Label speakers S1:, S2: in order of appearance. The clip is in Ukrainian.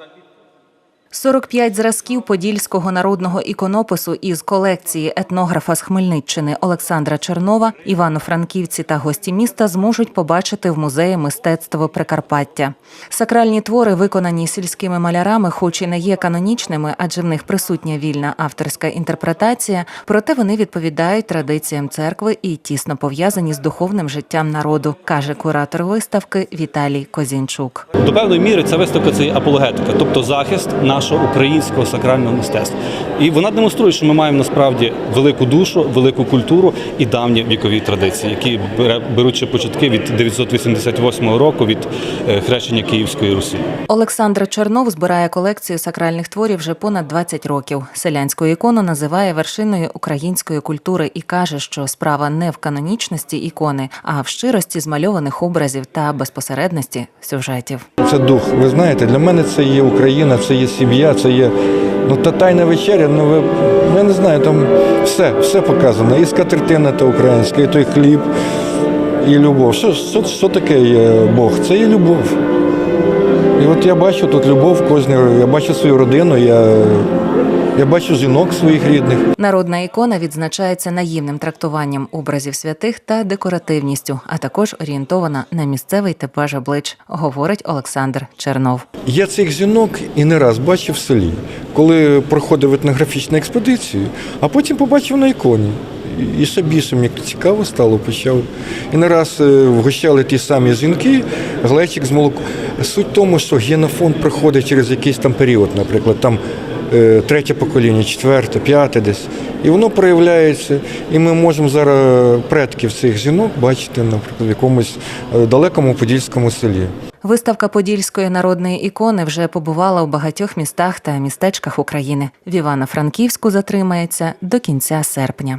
S1: responsabilità 45 зразків подільського народного іконопису із колекції етнографа з Хмельниччини Олександра Чернова, Івано-Франківці та гості міста зможуть побачити в музеї мистецтво Прикарпаття. Сакральні твори, виконані сільськими малярами, хоч і не є канонічними, адже в них присутня вільна авторська інтерпретація, проте вони відповідають традиціям церкви і тісно пов'язані з духовним життям народу, каже куратор виставки Віталій Козінчук.
S2: До певної міри ця виставка це апологетика, тобто захист нашого українського сакрального мистецтва. І вона демонструє, що ми маємо насправді велику душу, велику культуру і давні вікові традиції, які бере- беруть початки від 988 року від е, хрещення Київської Русі.
S1: Олександр Чернов збирає колекцію сакральних творів вже понад 20 років. Селянську ікону називає вершиною української культури і каже, що справа не в канонічності ікони, а в щирості змальованих образів та безпосередності сюжетів.
S3: Це дух. Ви знаєте, для мене це є Україна, це є сім'я, це є ну, та тайна вечеря. Ну ви я не знаю, там все, все показано. І скатертина та українська, і той хліб, і любов. Що, що, що таке є Бог? Це є любов. І от я бачу тут любов кожного, я бачу свою родину, я, я бачу жінок своїх рідних.
S1: Народна ікона відзначається наївним трактуванням образів святих та декоративністю, а також орієнтована на місцевий типаж облич, говорить Олександр Чернов.
S3: Я цих жінок і не раз бачив в селі, коли проходив етнографічну експедицію, а потім побачив на іконі. І ще більше мені цікаво стало, почав. І не раз е, вгощали ті самі жінки, глечик з молоком. Суть в тому, що генофонд проходить через якийсь там період, наприклад, там третє покоління, четверте, п'яте десь. І воно проявляється, і ми можемо зараз предків цих жінок бачити, наприклад, в якомусь е, далекому подільському селі.
S1: Виставка подільської народної ікони вже побувала у багатьох містах та містечках України. В Івано-Франківську затримається до кінця серпня.